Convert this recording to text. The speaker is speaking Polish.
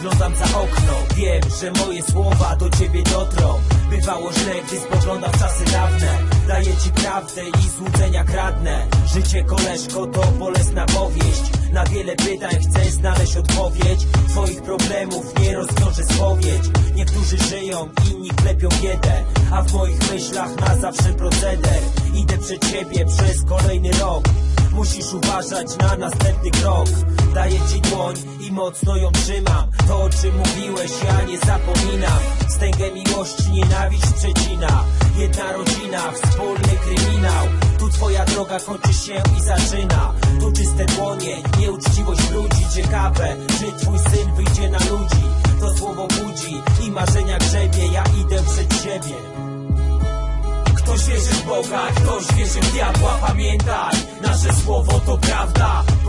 Wyglądam za okno, wiem, że moje słowa do ciebie dotrą. Bywało źle, gdy spoglądam w czasy dawne. Daję ci prawdę i złudzenia kradnę. Życie koleżko to bolesna powieść. Na wiele pytań chcę znaleźć odpowiedź. Twoich problemów nie rozwiąże spowiedź. Niektórzy żyją, inni klepią biedę. A w moich myślach na zawsze proceder. Idę przed ciebie przez kolejny Musisz uważać na następny krok. Daję ci dłoń i mocno ją trzymam. To o czym mówiłeś ja nie zapominam. Stęgę miłości nienawiść przecina. Jedna rodzina, wspólny kryminał. Tu twoja droga kończy się i zaczyna. Tu czyste dłonie, nieuczciwość ludzi. Ciekawe, czy twój syn wyjdzie na ludzi. To słowo budzi i marzenia grzebie. Ja idę przed siebie. Ktoś wierzy w Boga, ktoś wierzy w diabła. Pamiętaj, nasze słowo to